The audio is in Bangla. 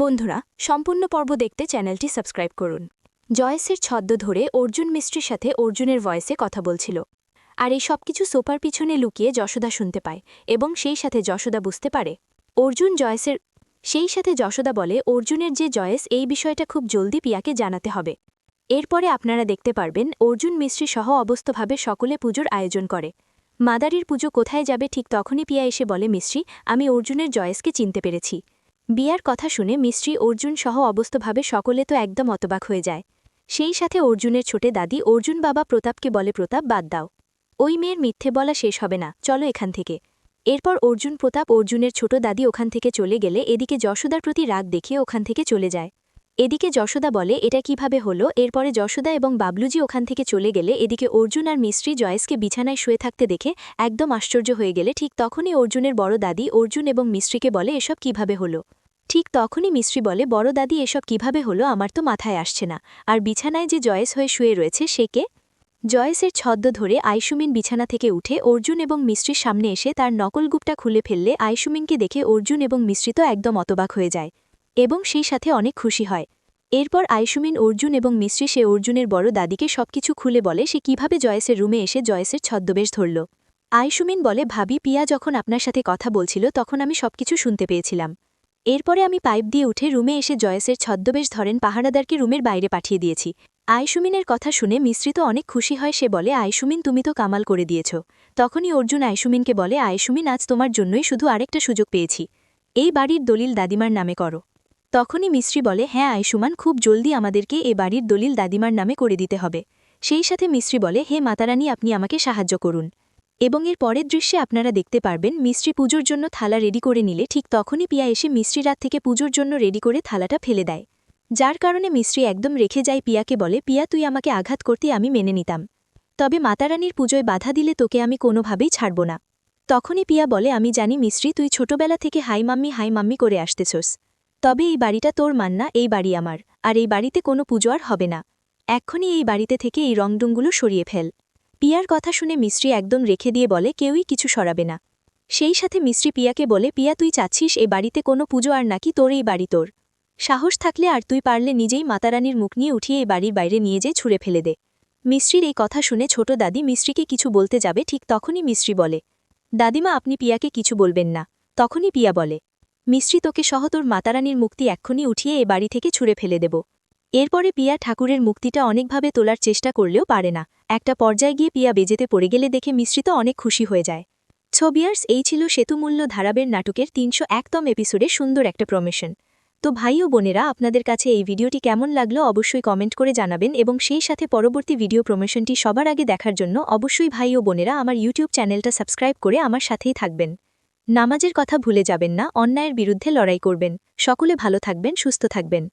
বন্ধুরা, সম্পূর্ণ পর্ব দেখতে চ্যানেলটি সাবস্ক্রাইব করুন। জয়েসের ছদ্ম ধরে অর্জুন মিস্ত্রির সাথে অর্জুনের ভয়েসে কথা বলছিল। আর এই সবকিছু সোপার পিছনে লুকিয়ে যশোদা শুনতে পায় এবং সেই সাথে যশোদা বুঝতে পারে। অর্জুন জয়েসের, সেই সাথে যশোদা বলে, অর্জুনের যে জয়েস, এই বিষয়টা খুব জলদি পিয়াকে জানাতে হবে। এরপরে আপনারা দেখতে পারবেন, অর্জুন মিস্ত্রি সহ অবস্থভাবে সকলে পুজোর আয়োজন করে। মাদারির পুজো কোথায় যাবে ঠিক তখনই পিয়া এসে বলে, মিস্ত্রি, আমি অর্জুনের জয়েসকে চিনতে পেরেছি। বিয়ার কথা শুনে মিস্ত্রি অর্জুন সহ অবস্থভাবে সকলে তো একদম অতবাক হয়ে যায়। সেই সাথে অর্জুনের ছোটে দাদি অর্জুন বাবা প্রতাপকে বলে, প্রতাপ, বাদ দাও। ওই মেয়ের মিথ্যে বলা শেষ হবে না। চলো এখান থেকে। এরপর অর্জুন, প্রতাপ, অর্জুনের ছোট দাদি ওখান থেকে চলে গেলে এদিকে যশোদার প্রতি রাগ দেখিয়ে ওখান থেকে চলে যায়। এদিকে যশোদা বলে, এটা কীভাবে হলো? এরপরে যশোদা এবং বাবলুজি ওখান থেকে চলে গেলে এদিকে অর্জুন আর মিস্ত্রি জয়েসকে বিছানায় শুয়ে থাকতে দেখে একদম আশ্চর্য হয়ে গেলে। ঠিক তখনই অর্জুনের বড় দাদি অর্জুন এবং মিস্ত্রিকে বলে, এসব কীভাবে হলো? ঠিক তখনই মিস্ত্রি বলে, বড় দাদি, এসব কীভাবে হলো? আমার তো মাথায় আসছে না। আর বিছানায় যে জয়েস হয়ে শুয়ে রয়েছে, সে কে? জয়েসের ছদ্ম ধরে আইসুমিন বিছানা থেকে উঠে অর্জুন এবং মিস্ত্রির সামনে এসে তার নকলগুপটা খুলে ফেললে আইসুমিনকে দেখে অর্জুন এবং মিশ্রিত একদম অতবাক হয়ে যায় এবং সেই সাথে অনেক খুশি হয়। এরপর আইসুমিন, অর্জুন এবং মিশ্রি সে অর্জুনের বড় দাদিকে সবকিছু খুলে বলে, সে কীভাবে জয়েসের রুমে এসে জয়েসের ছদ্মবেশ ধরল? আইসুমিন বলে, ভাবি, পিয়া যখন আপনার সাথে কথা বলছিল, তখন আমি সবকিছু শুনতে পেয়েছিলাম। এরপরে আমি পাইপ দিয়ে উঠে রুমে এসে জয়েসের ছদ্মবেশ ধরেন পাহারাদারকে রুমের বাইরে পাঠিয়ে দিয়েছি। আইসুমিনের কথা শুনে মিশ্রিত অনেক খুশি হয় সে বলে আইসুমিন তুমি তো কামাল করে দিয়েছ। তখনই অর্জুন আয়সুমিনকে বলে আইসুমিন আজ তোমার জন্যই শুধু আরেকটা সুযোগ পেয়েছি। এই বাড়ির দলিল দাদিমার নামে করো। তখনই মিস্ত্রি বলে হ্যাঁ আইসুমান খুব জলদি আমাদেরকে এ বাড়ির দলিল দাদিমার নামে করে দিতে হবে। সেই সাথে মিশ্রি বলে, হে মাতারানী, আপনি আমাকে সাহায্য করুন। এবং এর পরের দৃশ্যে আপনারা দেখতে পারবেন মিস্ত্রি পুজোর জন্য থালা রেডি করে নিলে ঠিক তখনই পিয়া এসে মিস্ত্রি রাত থেকে পুজোর জন্য রেডি করে থালাটা ফেলে দেয়। যার কারণে মিস্ত্রি একদম রেখে যায় পিয়াকে বলে, পিয়া, তুই আমাকে আঘাত করতে আমি মেনে নিতাম। তবে মাতারানীর পুজোয় বাধা দিলে তোকে আমি কোনোভাবেই ছাড়ব না। তখনই পিয়া বলে, আমি জানি মিস্ত্রি, তুই ছোটবেলা থেকে হাই মাম্মি হাই মাম্মি করে আসতেছস। তবে এই বাড়িটা তোর মান্না, এই বাড়ি আমার। আর এই বাড়িতে কোনো পুজো আর হবে না। এক্ষুনি এই বাড়িতে থেকে এই রংডুংগুলো সরিয়ে ফেল। পিয়ার কথা শুনে মিস্ত্রি একদম রেখে দিয়ে বলে, কেউই কিছু সরাবে না। সেই সাথে মিস্ত্রি পিয়াকে বলে, পিয়া, তুই চাচ্ছিস এ বাড়িতে কোনো পুজো আর নাকি তোর এই বাড়ি তোর? সাহস থাকলে আর তুই পারলে নিজেই মাতারানীর মুখ নিয়ে উঠিয়ে এই বাড়ির বাইরে নিয়ে যেয়ে ছুঁড়ে ফেলে দে। মিস্ত্রির এই কথা শুনে ছোট দাদি মিস্ত্রিকে কিছু বলতে যাবে, ঠিক তখনই মিস্ত্রি বলে, দাদিমা, আপনি পিয়াকে কিছু বলবেন না। তখনই পিয়া বলে, মিস্ত্রি, তোকে সহ তোর মাতারানীর মুক্তি এক্ষুনি উঠিয়ে এ বাড়ি থেকে ছুঁড়ে ফেলে দেব। এরপরে পিয়া ঠাকুরের মুক্তিটা অনেকভাবে তোলার চেষ্টা করলেও পারে না। একটা পর্যায়ে গিয়ে পিয়া বেজেতে পড়ে গেলে দেখে মিশ্রিত অনেক খুশি হয়ে যায়। ছবিয়ার্স, এই ছিল সেতুমূল্য ধারাবের নাটকের তিনশো একতম এপিসোডে সুন্দর একটা প্রমেশন তো ভাই ও বোনেরা, আপনাদের কাছে এই ভিডিওটি কেমন লাগল অবশ্যই কমেন্ট করে জানাবেন এবং সেই সাথে পরবর্তী ভিডিও প্রমোশনটি সবার আগে দেখার জন্য অবশ্যই ভাই ও বোনেরা আমার ইউটিউব চ্যানেলটা সাবস্ক্রাইব করে আমার সাথেই থাকবেন। নামাজের কথা ভুলে যাবেন না, অন্যায়ের বিরুদ্ধে লড়াই করবেন। সকলে ভালো থাকবেন, সুস্থ থাকবেন।